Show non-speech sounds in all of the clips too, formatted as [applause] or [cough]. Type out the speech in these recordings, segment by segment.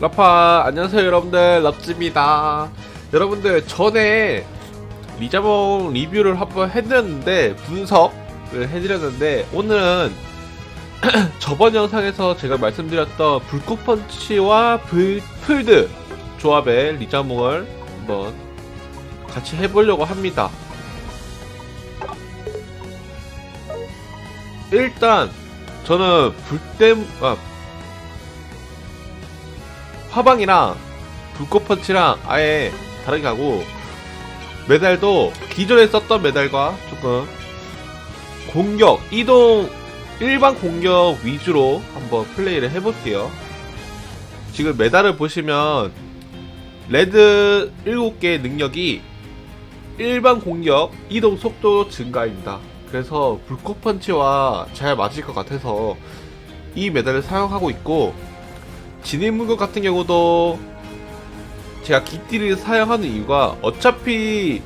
라파 안녕하세요 여러분들. 랍즈입니다. 여러분들 전에 리자몽 리뷰를 한번 해드렸는데 분석을 해드렸는데 오늘은 [clears throat] 저번 영상에서 제가 말씀드렸던 불꽃펀치와 불, 풀드 조합의 리자몽을 한번 같이 해보려고 합니다. 일단 저는 불댐 아 화방이랑 불꽃펀치랑 아예 다르게 하고 메달도 기존에 썼던 메달과 조금 공격 이동 일반 공격 위주로 한번 플레이를 해볼게요. 지금 메달을 보시면 레드 7개 능력이 일반 공격 이동 속도 증가입니다. 그래서 불꽃펀치와 잘 맞을 것 같아서 이 메달을 사용하고 있고 진입 물건 같은 경우도 제가 기띠를 사용하는 이유가 어차피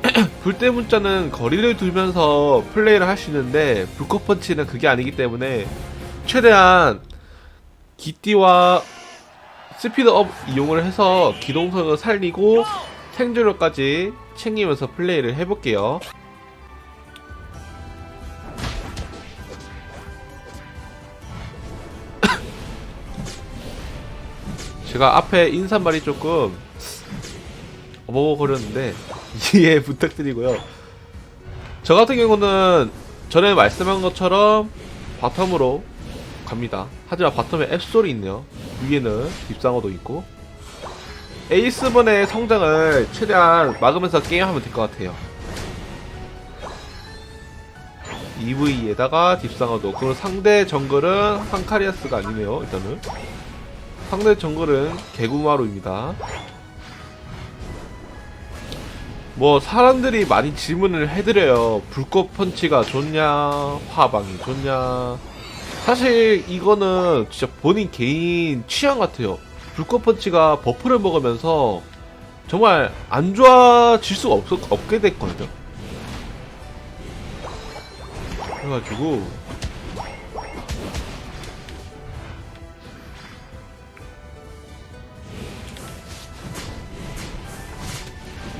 [clears throat] 불대 문자는 거리를 두면서 플레이를 할 수 있는데 불꽃펀치는 그게 아니기 때문에 최대한 기띠와 스피드업 이용을 해서 기동성을 살리고 생존력까지 챙기면서 플레이를 해볼게요. 제가 앞에 인사말이 조금 어버버거렸는데 이해 [laughs] 부탁드리고요. 저 같은 경우는 전에 말씀한 것처럼 바텀으로 갑니다. 하지만 바텀에 앱솔이 있네요. 위에는 딥상어도 있고 에이스번의 성장을 최대한 막으면서 게임하면 될 것 같아요. EV에다가 딥상어도 그리고 상대 정글은 한카리아스가 아니네요. 일단은 상대 정글은 개구마루입니다. 뭐 사람들이 많이 질문을 해드려요. 불꽃 펀치가 좋냐, 화방이 좋냐. 사실 이거는 진짜 본인 개인 취향 같아요. 불꽃 펀치가 버프를 먹으면서 정말 안 좋아질 수가 없, 없게 됐거든요. 그래가지고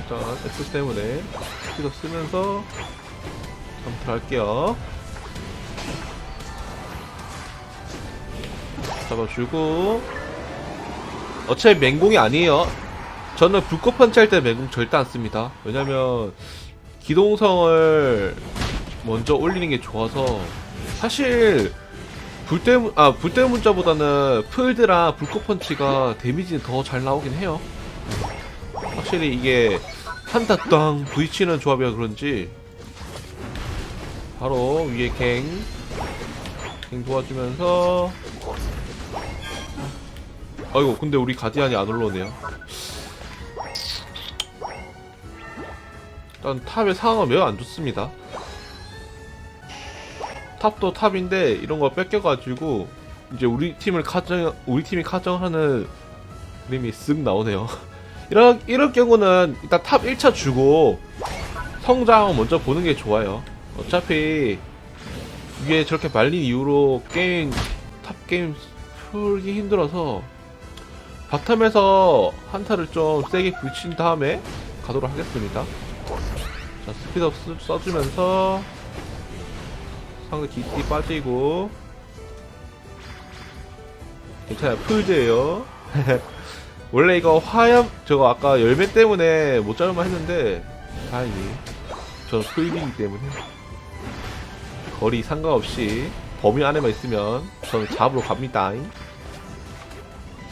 일단 X 때문에 스피드 쓰면서 점프를 할게요. 잡아주고 어차피 맹공이 아니에요. 저는 불꽃 펀치 할 때 맹공 절대 안 씁니다. 왜냐면 기동성을 먼저 올리는 게 좋아서 사실 불대 아 불대 문자보다는 풀드랑 불꽃 펀치가 데미지는 더 잘 나오긴 해요. 확실히 이게 한타 땅 부딪히는 조합이라 그런지 바로 위에 갱, 갱 도와주면서. 아이고 근데 우리 가디안이 안 올라오네요. 일단 탑의 상황은 매우 안 좋습니다. 탑도 탑인데 이런 거 뺏겨가지고 이제 우리 팀을 카정 우리 팀이 카정하는 그림이 쓱 나오네요 [laughs] 이런 이럴 경우는 일단 탑 1차 주고 성장 먼저 보는 게 좋아요. 어차피 이게 저렇게 말린 이후로 게임 탑 게임 풀기 힘들어서 바텀에서 한타를 좀 세게 붙인 다음에 가도록 하겠습니다. 자 스피드업 쓰- 써주면서 상대 기티 빠지고 괜찮아요 풀드예요. [laughs] 원래 이거 화염 저거 아까 열매 때문에 못 잡을만 했는데 다행히 저는 풀이기 때문에 거리 상관없이 범위 안에만 있으면 저는 잡으러 갑니다.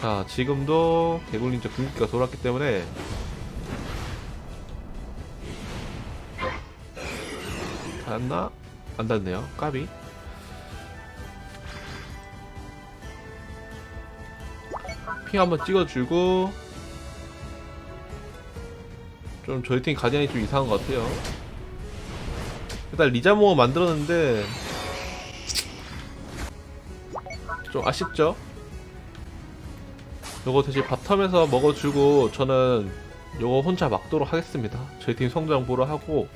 자 지금도 개굴린자 궁극기가 돌았기 때문에 닿았나? 안 닿네요. 까비. 핑 한번 찍어주고 좀 저희 팀 가디안이 좀 이상한 것 같아요. 일단 리자몽을 만들었는데 좀 아쉽죠? 요거 대신 바텀에서 먹어주고 저는 요거 혼자 막도록 하겠습니다. 저희 팀 성장 보러 하고.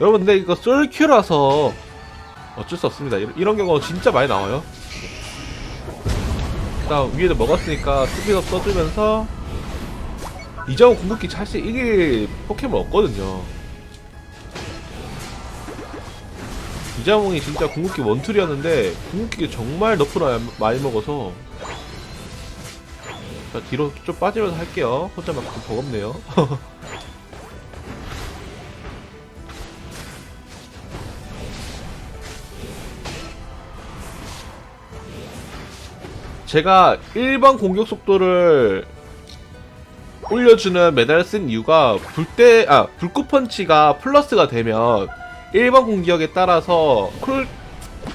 여러분 근데 이거 솔큐라서 어쩔 수 없습니다. 이런, 이런 경우가 진짜 많이 나와요 일단 위에도 먹었으니까 스피드업 써주면서 이자원 궁극기 사실 이길 포켓몬 없거든요. 이자몽이 진짜 궁극기 원툴이었는데 궁극기가 정말 너프를 많이 먹어서 자 뒤로 좀 빠지면서 할게요. 혼자 막좀 버겁네요 [laughs] 제가 1번 공격 속도를 올려주는 메달을 쓴 이유가 불대 아 불꽃 펀치가 플러스가 되면 1번 공격에 따라서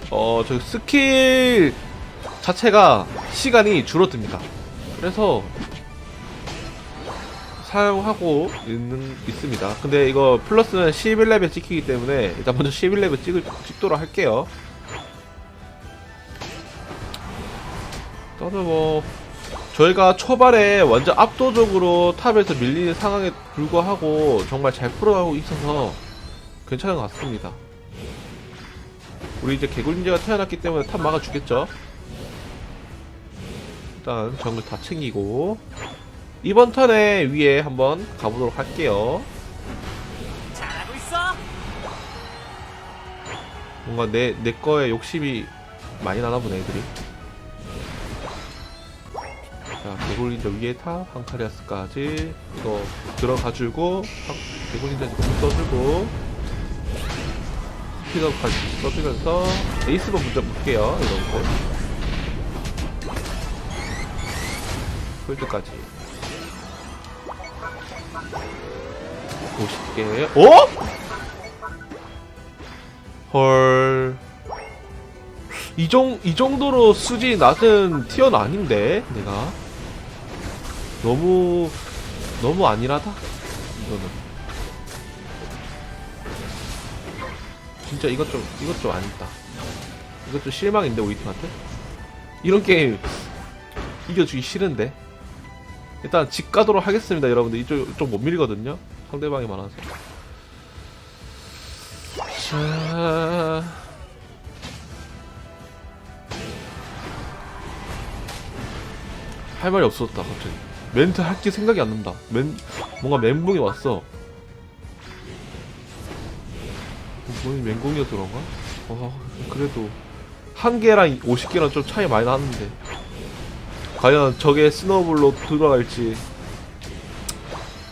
쿨어저 스킬 자체가 시간이 줄어듭니다. 그래서 사용하고 있는 있습니다. 근데 이거 플러스는 11레벨 찍히기 때문에 일단 먼저 11레벨 찍을 찍도록 할게요. 저는 뭐 저희가 초반에 완전 압도적으로 탑에서 밀리는 상황에 불구하고 정말 잘 풀어가고 있어서 괜찮은 것 같습니다. 우리 이제 개굴린제가 태어났기 때문에 탑 막아주겠죠? 일단 정글 다 챙기고 이번 턴에 위에 한번 가보도록 할게요. 뭔가 내, 내 거에 욕심이 많이 나나 보네, 애들이. 자, 개굴린자 위에 탑, 항카리아스까지. 이거 들어가지고, 한- 개굴린자 좀 써주고, 스피드업까지 써주면서, 에이스번 먼저 볼게요, 이런 거. 홀드까지. 50개. 어? 헐. 이, 정, 이 정도로 수지 낮은 티어는 아닌데, 내가. 너무, 너무 아니라다? 이거는. 진짜 이것 좀, 이것 좀 아니다. 이것 좀 실망인데, 우리 팀한테? 이런 게임, 이겨주기 싫은데. 일단 집 가도록 하겠습니다, 여러분들. 이쪽 좀못 밀거든요. 상대방이 많아서. 자. 할 말이 없었다, 갑자기. 멘트 할 게 생각이 안 난다. 멘, 뭔가 멘붕이 왔어. 뭐니 멘붕이어서 그런가? 어, 그래도 한 개랑 50개랑 좀 차이 많이 나는데. 과연 저게 스노우볼로 들어갈지.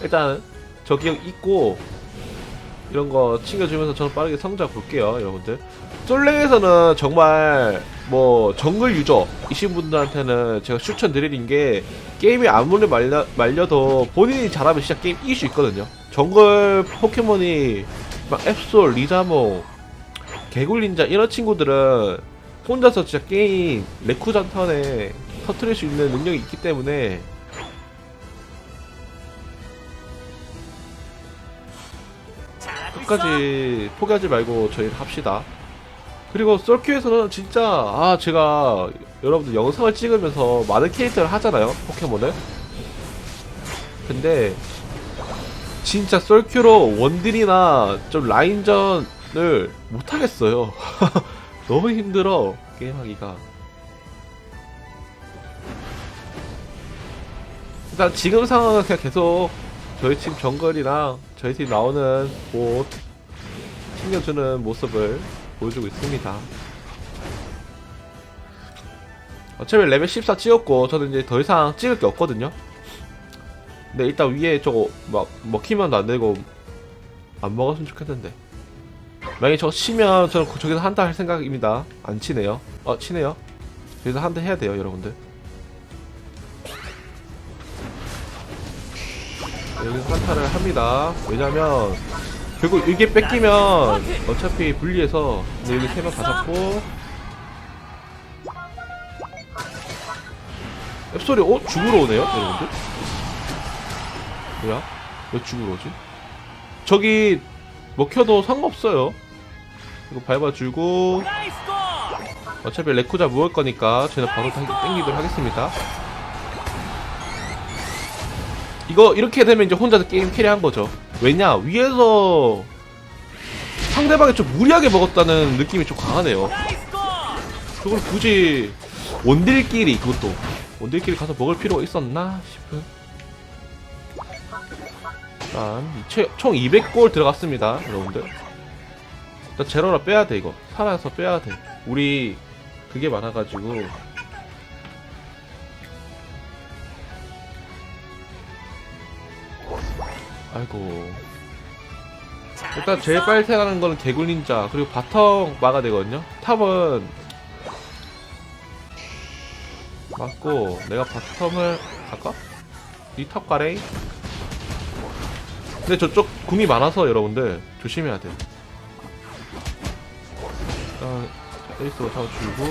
일단 저 기억 잊고 이런 거 챙겨주면서 저는 빠르게 성장 볼게요, 여러분들. 솔랭에서는 정말 뭐 정글 유저이신 분들한테는 제가 추천드리는 게 게임이 아무리 말려, 말려도 본인이 잘하면 진짜 게임 이길 수 있거든요. 정글 포켓몬이 막 앱솔, 리자몽, 개굴린자 이런 친구들은 혼자서 진짜 게임 레쿠전 턴에 터트릴 수 있는 능력이 있기 때문에 끝까지 포기하지 말고 저희를 합시다. 그리고 썰큐에서는 진짜 아 제가 여러분들 영상을 찍으면서 많은 캐릭터를 하잖아요 포켓몬을. 근데 진짜 썰큐로 원딜이나 좀 라인전을 못 하겠어요. [laughs] 너무 힘들어 게임하기가. 일단 지금 상황은 그냥 계속 저희 팀 정글이랑 저희 팀 나오는 곳 챙겨주는 모습을 보여주고 있습니다. 어차피 레벨 14 찍었고 저는 이제 더 이상 찍을 게 없거든요. 근데 일단 위에 저거 막 먹히면 안 되고 안 먹었으면 좋겠는데. 만약에 저거 치면 저는 저기서 한타 할 생각입니다. 안 치네요. 어 치네요. 여기서 한타 해야 돼요, 여러분들. 여기서 한타를 합니다. 왜냐면 결국 이게 뺏기면 어차피 분리해서 근데 여기 세명다 잡고 앱소리 어? 죽으러 오네요 여러분들 뭐야? 왜 죽으러 오지? 저기 먹혀도 상관없어요 이거 밟아주고. 어차피 레쿠자 무을 거니까 저는 바로 당- 땡기도록 하겠습니다. 이거 이렇게 되면 이제 혼자서 게임 캐리한 거죠. 왜냐 위에서 상대방이 좀 무리하게 먹었다는 느낌이 좀 강하네요. 그걸 굳이 원딜끼리 그것도 원딜끼리 가서 먹을 필요가 있었나 싶은. 일단 채- 총 200골 들어갔습니다 여러분들. 일단 제로라 빼야 돼 이거. 살아서 빼야 돼. 우리 그게 많아가지고 아이고 일단 제일. 빨리 태어나는 거는 개굴 닌자 그리고 바텀 막아 되거든요 탑은 맞고 내가 바텀을 갈까? 이탑 가레이? 근데 저쪽 궁이 많아서 여러분들 조심해야 돼 일단 에이스로 잡아주고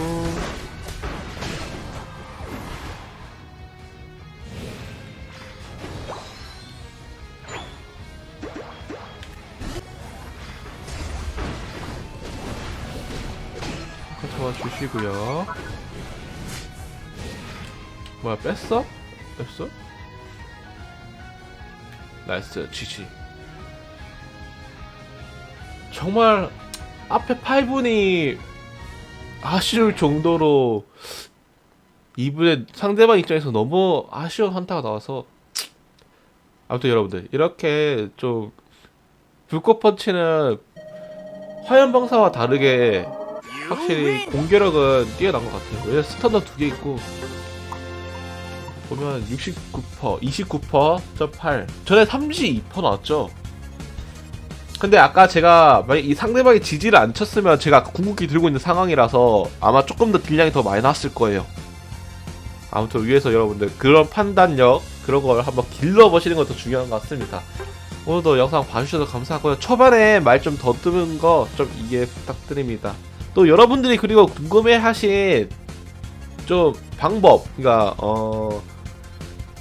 잡아주시고요 뭐야 뺐어? 뺐어? 나이스 GG 정말 앞에 8분이 아쉬울 정도로 이분의 상대방 입장에서 너무 아쉬운 한타가 나와서 아무튼 여러분들 이렇게 좀 불꽃 펀치는 화염방사와 다르게 확실히 win. 공격력은 뛰어난 것 같아요. 왜냐면 스턴더 두 개 있고 보면 69%, 29%.8 전에 32% 나왔죠. 근데 아까 제가 만약 이 상대방이 지지를 안 쳤으면 제가 궁극기 들고 있는 상황이라서 아마 조금 더 딜량이 더 많이 나왔을 거예요. 아무튼 위에서 여러분들 그런 판단력 그런 걸 한번 길러보시는 것도 중요한 것 같습니다. 오늘도 영상 봐주셔서 감사하고요. 초반에 말 좀 더듬은 거 좀 이해 부탁드립니다. 또 여러분들이 그리고 궁금해하신 좀 방법, 그러니까 어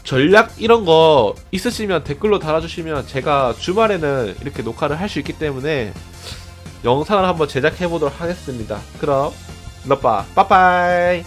전략 이런 거 있으시면 댓글로 달아주시면 제가 주말에는 이렇게 녹화를 할 수 있기 때문에 영상을 한번 제작해 보도록 하겠습니다. 그럼 러빠 빠빠이.